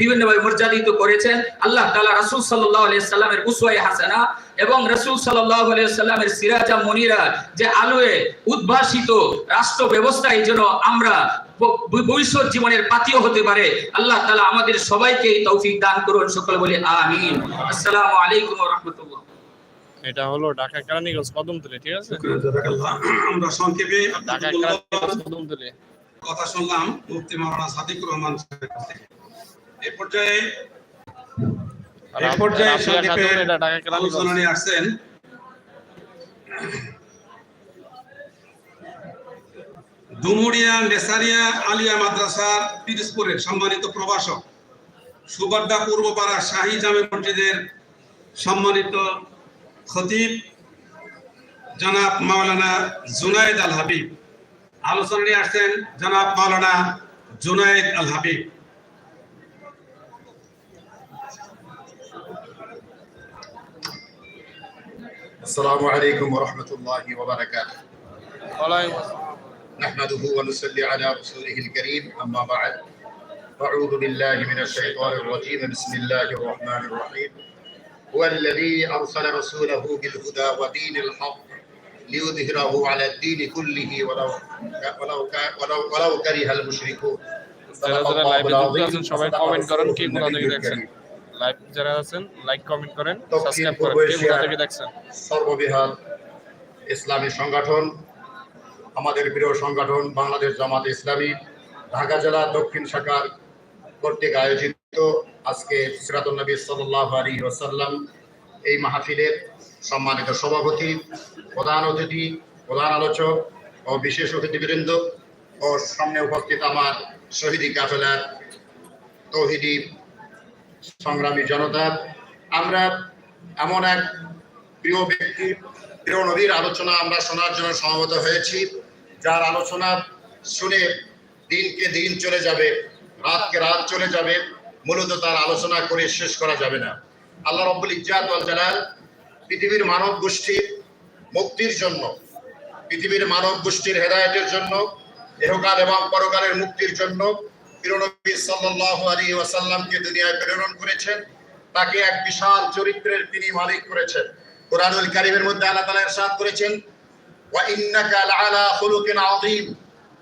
বিভিন্নভাবে মর্যাদিত করেছেন। আল্লাহ তাআলা রাসূল সাল্লাল্লাহু আলাইহি সাল্লামের উসওয়ায়ে হাসানা এবং রাসূল সাল্লাল্লাহু আলাইহি সাল্লামের সিরাজা মনিরা যে আলোয় উদ্ভাসিত রাষ্ট্র ব্যবস্থায় যেন আমরা ভবিষ্যৎ জীবনের পাতিও হতে পারে আল্লাহ তাআলা আমাদের সবাইকে এই তৌফিক দান করুন সকল বলি আমিন। আসসালামু আলাইকুম ওয়া রাহমাতুল্লাহ। এটা হলো ঢাকা কেরানীগঞ্জ কদমতলি ঠিক আছে? আমরা সংক্ষেপে ঢাকা কেরানীগঞ্জ কদমতলি। কথা শুনলাম মুফতি মাওলানা সাদিকুর রহমান থেকে। এই পর্যায়ে এই পর্যায়ে আসছেন। ডুমুরিয়া নেসারিয়া আলিয়া মাদ্রাসার পিরোজপুরের সম্মানিত প্রভাষক পূর্বপাড়া শাহী জামে মসজিদের সম্মানিত খতিব জনাব মাওলানা জুনায়েদ আল হাবিব। আলোচনা নিয়ে আসছেন জনাব মাওলানা জুনায়েদ আল হাবিব। السلام عليكم ورحمة الله وبركاته. نحمده ونصلي على رسوله الكريم. أما بعد أعوذ بالله من الشيطان الرجيم. بسم الله الرحمن الرحيم. هو الذي أرسل رسوله بالهدى ودين الحق ليظهره على الدين كله ولو ولو ولو, ولو كره المشركون. الله লাইভ যারা আছেন লাইক কমেন্ট করেন সাবস্ক্রাইব করেন। সর্ববিহার ইসলামী সংগঠন আমাদের প্রিয় সংগঠন বাংলাদেশ জামাত ইসলামী ঢাকা জেলা দক্ষিণ শাখার কর্তৃক আয়োজিত আজকে সিরাতুল্নবী সাল্লাহ আলী ওসাল্লাম এই মাহফিলের সম্মানিত সভাপতি প্রধান অতিথি প্রধান আলোচক ও বিশেষ অতিথিবৃন্দ ও সামনে উপস্থিত আমার শহীদি কাফেলার তৌহিদী সংগ্রামী জনতা, আমরা এমন এক প্রিয় ব্যক্তি, প্রিয় নবীর আলোচনা আমরা শোনার জন্য সমবেত হয়েছি। যার আলোচনা শুনে দিনকে দিন চলে যাবে, রাতকে রাত চলে যাবে, মূলত তার আলোচনা করে শেষ করা যাবে না। আল্লাহ রব্বুল ওয়াল জালাল পৃথিবীর মানব গোষ্ঠীর মুক্তির জন্য, পৃথিবীর মানব গোষ্ঠীর হেদায়েতের জন্য, এহকাল এবং পরকালের মুক্তির জন্য ওয়াসাল্লামকে দুনিয়ায় প্রেরণ করেছেন। তাকে এক বিশাল চরিত্রের তিনি মালিক করেছেন। কোরআনুল মধ্যে আল্লাহ ইরশাদ করেছেন, ওয়া ইন্নাকা খুলুকিন আযীম।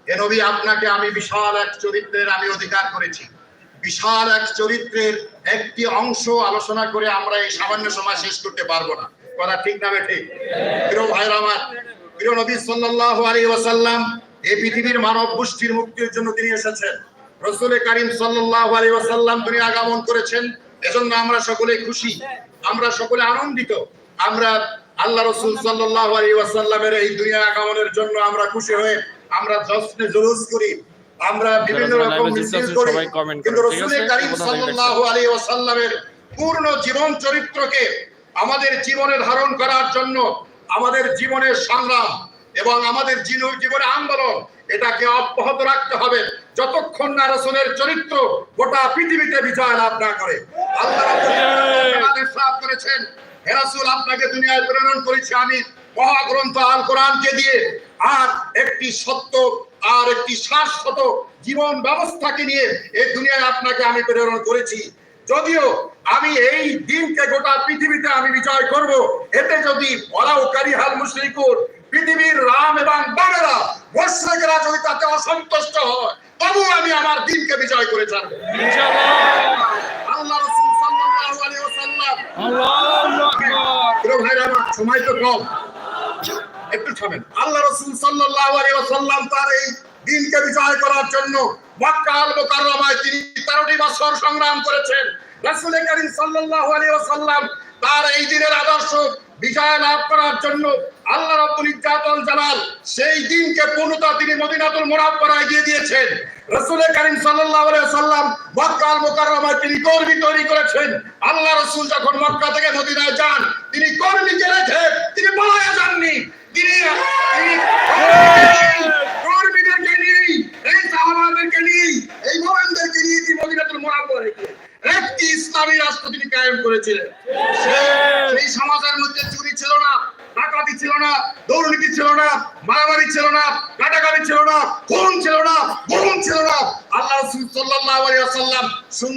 হে নবী, আপনাকে আমি বিশাল এক চরিত্রের আমি অধিকার করেছি। বিশাল এক চরিত্রের একটি অংশ আলোচনা করে আমরা এই সামান্য সময় শেষ করতে পারব না। কথা ঠিক না বেঠিক প্রিয় আমার, প্রিয় নবী সাল্লাল্লাহু আলাইহি ওয়াসাল্লাম এই পৃথিবীর মানব গোষ্ঠীর মুক্তির জন্য তিনি এসেছেন। রসুল করিম সাল্লাল্লাহু আলাইহি ওয়াসাল্লাম তিনি আগমন করেছেন। এজন্য আমরা সকলে খুশি। আমরা সকলে আনন্দিত। আমরা আল্লাহ রসুল সাল্লাল্লাহু আলাইহি ওয়াসাল্লামের এই দুনিয়া আগমনের জন্য আমরা খুশি হয়ে আমরা জশ্নে জুলুস করি। আমরা বিভিন্ন রকম মিছিল করি। কিন্তু করেন, ঠিক রসুল আছে? করিম সাল্লাল্লাহু আলাইহি ওয়াসাল্লামের পূর্ণ জীবন চরিত্রকে আমাদের জীবনে ধারণ করার জন্য আমাদের জীবনের সংগ্রাম এবং আমাদের জীব- জীবনের আন্দোলন, এটাকে অব্যাহত রাখতে হবে। যতক্ষণ না রসুলের চরিত্র গোটা পৃথিবীতে বিজয় লাভ না করে, আল্লাহ করেছেন। আপনাকে দুনিয়ায় প্রেরণ আমি। মহাগ্রন্থ আল কোরআনকে দিয়ে আর একটি সত্য আর একটি শাশ্বত জীবন ব্যবস্থাকে নিয়ে এই দুনিয়ায় আপনাকে আমি প্রেরণ করেছি। যদিও আমি এই দিনকে গোটা পৃথিবীতে আমি বিজয় করব, এতে যদি ওরাও কারিহাল মুশরিকুন পৃথিবীর রাম এবং বানেরা মুশরিকরা যদি তাতে অসন্তুষ্ট হয়, তবু আমি আমার দিনকে বিজয় করে ছাড়ব। আল্লাহ রাসূল সাল্লাল্লাহু আলাইহি ওয়াসাল্লাম। আল্লাহু আকবার প্রিয় ভাইরা সময় তো কম। একটু থামেন। আল্লাহ রাসূল সাল্লাল্লাহু আলাইহি ওয়াসাল্লাম তার এই দিনকে বিজয় করার জন্য মক্কা আল মুকাররমায় তিনি 13টি বছর সংগ্রাম করেছেন। রাসূল করিম সাল্লাল্লাহু আলাইহি ওয়াসাল্লাম তার এই দিনের আদর্শ বিজয় লাভ করার জন্য আল্লাহ রাব্বুল ইজ্জাতুল জালাল সেই দিনকে পূর্ণতা তিনি মদিনাতুল মুনাওয়ারায় দিয়ে দিয়েছেন। রাসূল করিম সাল্লাল্লাহু আলাইহি ওয়াসাল্লাম মক্কা আল মুকাররমায় তিনি কর্মী তৈরি করেছেন। আল্লাহ রাসূল যখন মক্কা থেকে মদিনায় যান, তিনি কর্মীকে রেখে তিনি পলায়ে যাননি। তিনি কর্মীদেরকে নিয়ে এই সাহাবাদেরকে নিয়ে এই মোমেনদেরকে তিনি মদিনাতুল মুনাওয়ারায় গিয়ে একটি ইসলামী রাষ্ট্র তিনি কায়েম করেছিলেন। ডাকাতি ছিল না, দুর্নীতি ছিল না, মারামারি ছিল না, কাটাকাটি ছিল না, খুন ছিল না, গুম ছিল না। আল্লাহ রসুল সাল্লাল্লাহু আলাইহি ওয়াসাল্লাম সুন্দর